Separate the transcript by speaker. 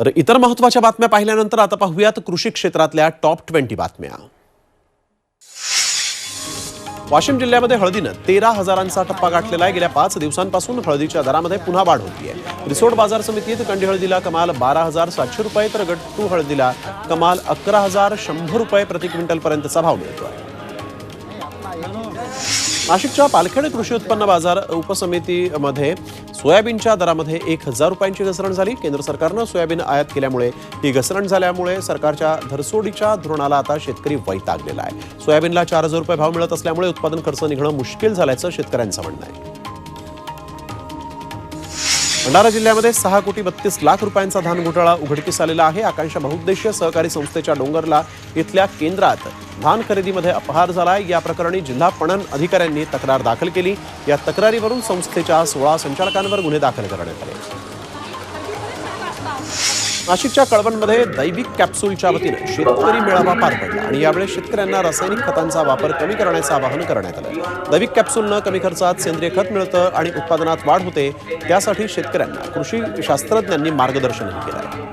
Speaker 1: तर इतर महत्त्वाच्या बातम्या पाहिल्यानंतर आता पाहूयात कृषी क्षेत्रातल्या टॉप ट्वेंटी बातम्या. वाशिम जिल्ह्यामध्ये हळदीनं तेरा हजारांचा टप्पा गाठलेला आहे. गेल्या पाच दिवसांपासून हळदीच्या दरामध्ये पुन्हा वाढ होतीये रिसोड बाजार समितीत कंडी हळदीला कमाल बारा हजार सातशे रुपये तर गट्टू हळदीला कमाल अकरा हजार शंभर रुपये प्रति क्विंटल पर्यंतचा भाव मिळतो नाशिकच्या पालखेड कृषी उत्पन्न बाजार उपसमितीमध्ये सोयाबीनच्या दरामध्ये एक हजार रुपयांची घसरण झाली. केंद्र सरकारनं सोयाबीन आयात केल्यामुळे ही घसरण झाल्यामुळे सरकारच्या धरसोडीच्या धोरणाला आता शेतकरी वैतागलेला आहे. सोयाबीनला चार हजार रुपये भाव मिळत असल्यामुळे उत्पादन खर्च निघणं मुश्किल झाल्याचं शेतकऱ्यांचं म्हणणं आहे. भंडारा जिल्ह्यामध्ये सहा कोटी बत्तीस लाख रुपयांचा धान घोटाळा उघडकीस आलेला आहे. आकांक्षा बहुउद्देशीय सहकारी संस्थेच्या डोंगरला इथल्या केंद्रात धान खरेदीमध्ये अपहार झालाय. या प्रकरणी जिल्हा पणन अधिकाऱ्यांनी तक्रार दाखल केली. या तक्रारीवरून संस्थेच्या सोळा संचालकांवर गुन्हे दाखल करण्यात आले. नाशिकच्या कळवणमध्ये दैविक कॅप्सूलच्या वतीनं शेतकरी मेळावा पार पडला आणि यावेळी शेतकऱ्यांना रासायनिक खतांचा वापर कमी करण्याचं आवाहन करण्यात आलं. दैविक कॅप्सूलनं कमी खर्चात सेंद्रिय खत मिळतं आणि उत्पादनात वाढ होते त्यासाठी शेतकऱ्यांना कृषी शास्त्रज्ञांनी मार्गदर्शनही केलं.